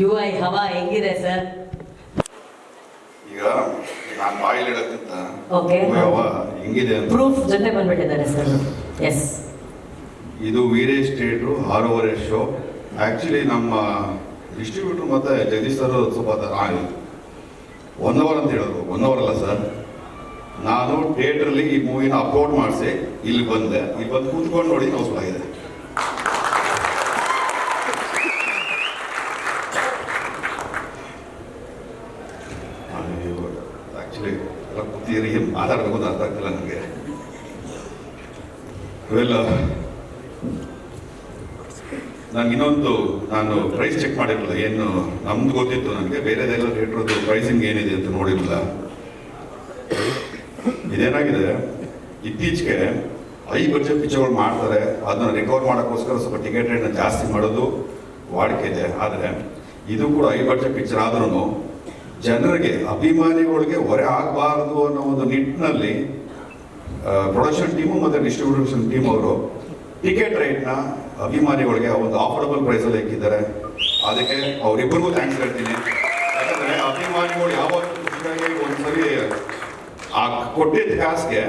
You I ಹವಾ ಹೆಂಗಿದೆ sir? ಈಗ ನಾನು ಬಾಯಲ್ಲಿ ಹೇಳಕ್ಕಿಂತ ಓಕೆ ಹವಾ ಹೆಂಗಿದೆ ಅಂತ. ಪ್ರೂಫ್ ಜೊತೆ ಬಂದ್ಬಿಟ್ಟಿದ್ದಾರೆ ಸರ್ ಎಸ್ ಇದು ವೀರೇಶ್ ಥಿಯೇಟ್ರು ಆರೂವರೆ ಶೋ. ಆ್ಯಕ್ಚುಲಿ ನಮ್ಮ ಡಿಸ್ಟ್ರಿಬ್ಯೂಟರ್ ಮತ್ತು ಜಗದೀಶ್ ಸರ್ ಸ್ವಲ್ಪ ಒನ್ ಅವರ್ ಅಂತ ಹೇಳಿದ್ರು ಒನ್ ಅವರ್ ಅಲ್ಲ ಸರ್ ನಾನು ಥಿಯೇಟ್ರಲ್ಲಿ ಈ ಮೂವಿನ ಅಪ್ಲೋಡ್ ಮಾಡಿಸಿ ಇಲ್ಲಿ ಬಂದೆ. ಇಲ್ಲಿ ಬಂದು ಕೂತ್ಕೊಂಡು ನೋಡಿ ಹೌಸ್ಫುಲ್ ಆ್ಯಕ್ಚುಲಿ ಎಲ್ಲ ಮಾತಾಡಬೇಕು ಅಂತ ಆಗ್ತಿಲ್ಲ ನನಗೆ. ಇವೆಲ್ಲ ನಂಗೆ ಇನ್ನೊಂದು, ನಾನು ಪ್ರೈಸ್ ಚೆಕ್ ಮಾಡಿರಲಿಲ್ಲ. ಏನು ನಮ್ದು ಗೊತ್ತಿತ್ತು ನನಗೆ ಬೇರೆದೆಲ್ಲ ಥಿಯೇಟ್ರದ್ದು ಪ್ರೈಸಿಂಗ್ ಏನಿದೆ ಅಂತ ನೋಡಿರಲಿಲ್ಲ. ಇದೇನಾಗಿದೆ? ಇತ್ತೀಚೆಗೆ ಐ ಬಜೆಟ್ ಪಿಕ್ಚರ್ಗಳು ಮಾಡ್ತಾರೆ. ಅದನ್ನ ರಿಕವರ್ ಮಾಡೋಕ್ಕೋಸ್ಕರ ಸ್ವಲ್ಪ ಟಿಕೆಟ್ ಜಾಸ್ತಿ ಮಾಡೋದು ವಾಡಿಕೆ ಇದೆ. ಆದರೆ ಇದು ಕೂಡ ಐ ಬಜೆಟ್ ಪಿಕ್ಚರ್ ಆದ್ರೂ ಜನರಿಗೆ ಅಭಿಮಾನಿಗಳಿಗೆ ಹೊರೆ ಆಗಬಾರದು ಅನ್ನೋ ಒಂದು ನಿಟ್ಟಿನಲ್ಲಿ ಪ್ರೊಡಕ್ಷನ್ ಟೀಮು ಮತ್ತು ಡಿಸ್ಟ್ರಿಬ್ಯೂಷನ್ ಟೀಮ್ ಅವರು ಟಿಕೆಟ್ ರೇಟ್ನ ಅಭಿಮಾನಿಗಳಿಗೆ ಒಂದು ಆಫರ್ಡಬಲ್ ಪ್ರೈಸಲ್ಲಿ ಹಾಕಿದ್ದಾರೆ ಅದಕ್ಕೆ ಅವರಿಬ್ಬರಿಗೂ ಥ್ಯಾಂಕ್ಸ್ ಹೇಳ್ತೀನಿ. ಯಾಕಂದರೆ ಅಭಿಮಾನಿಗಳು ಯಾವತ್ತೂ ಒಂದು ಒಂದ್ಸರಿ, ಆ ಕೊಟ್ಟಿದ್ದ ಕಾಸಿಗೆ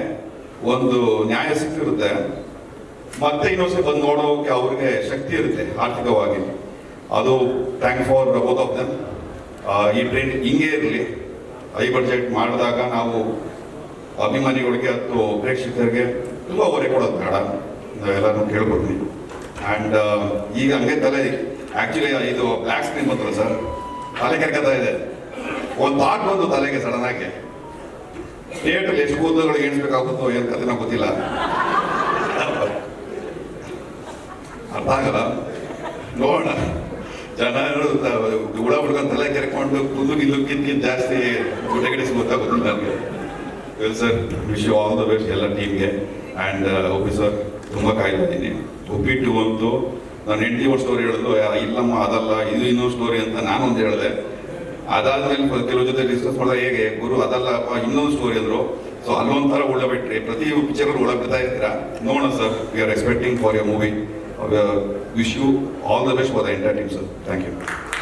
ಒಂದು ನ್ಯಾಯ ಸಿಕ್ಕಿರುತ್ತೆ. ಮತ್ತೆ ಇನ್ನೊಂದ್ಸರಿ ಬಂದು ನೋಡೋಕೆ ಅವ್ರಿಗೆ ಶಕ್ತಿ ಇರುತ್ತೆ ಆರ್ಥಿಕವಾಗಿ. ಅದು thank for both of them ಈ ಟ್ರೈನ್ ಹಿಂಗೆ ಇರಲಿ. ಐ ಬಡ್ಜೆಟ್ ಮಾಡಿದಾಗ ನಾವು ಅಭಿಮಾನಿಗಳಿಗೆ ಅಥವಾ ಪ್ರೇಕ್ಷಕರಿಗೆ ತುಂಬ ಹೊರೆ ಕೊಡೋದು ಬೇಡ. ನಾವೆಲ್ಲರೂ ಕೇಳ್ಕೊಡ್ತೀನಿ ಆ್ಯಂಡ್ ಈಗ ಹಂಗೆ ತಲೆ ಆ್ಯಕ್ಚುಲಿ ಇದು ಬ್ಲ್ಯಾಕ್ ಸ್ಕ್ರೀನ್ ಬಂತಲ್ಲ ಸರ್ ತಲೆ ಕೆರ್ಕತ್ತಾ ಇದೆ. ಒಂದು ಥಾಟ್ ಬಂದು ತಲೆಗೆ ಸಡನ್ ಆಗಿ. ಥಿಯೇಟ್ರಲ್ಲಿ ಎಷ್ಟು ಕೂದಲುಗಳು ಎಣಿಸ್ಬೇಕಾಗುತ್ತೋ ಏನು ಕತೆ ಗೊತ್ತಿಲ್ಲ. ಅರ್ಥ ಆಗಲ್ಲ. ನೋಡೋಣ. ಜನ ಹುಳ ಹುಡುಗನ ತಲೆ ಕೆರ್ಕೊಂಡು ಕೂದಲು ಗಿಲ್ಲಕ್ಕಿಂತ ಜಾಸ್ತಿ ಗುಟಗಡಿಸಿ ಗೊತ್ತಾಗೋದಿಲ್ಲ ನನಗೆ well sir wish you all the best ಎಲ್ಲ ಟೀಮ್ಗೆ ಆ್ಯಂಡ್ ಒಪ್ಪಿ ಸರ್ ತುಂಬ ಕಾಯ್ತಾ ಇದ್ದೀನಿ. ಒಪ್ಪಿಟ್ಟು ಅಂತು ನಾನು ಹೆಂಡತಿ ಒಂದು ಸ್ಟೋರಿ ಹೇಳಿದ್ರು ಇಲ್ಲಮ್ಮ, ಅದಲ್ಲ, ಇದು ಇನ್ನೊಂದು ಸ್ಟೋರಿ ಅಂತ ನಾನು ಒಂದು ಹೇಳಿದೆ. ಅದಾದ್ಮೇಲೆ ಕೆಲವು ಜೊತೆ ಡಿಸ್ಕಸ್ ಮಾಡಿದಾಗ ಹೇಗೆ, ಗುರು, ಅದಲ್ಲಪ್ಪ, ಇನ್ನೊಂದು ಸ್ಟೋರಿ ಅಂದರು. ಸೊ ಅಲ್ಲೊಂಥರ ಉಳ್ಳ ಬಿಟ್ರಿ. ಪ್ರತಿ ಪಿಕ್ಚರ್ ಉಳ್ಳಬಿಡ್ತಾ ಬಿಡ್ತಾ ಇರ್ತೀರಾ? ನೋಡೋಣ sir we are expecting for your movie Uh, wish you all the best for the entire team, sir. Thank you.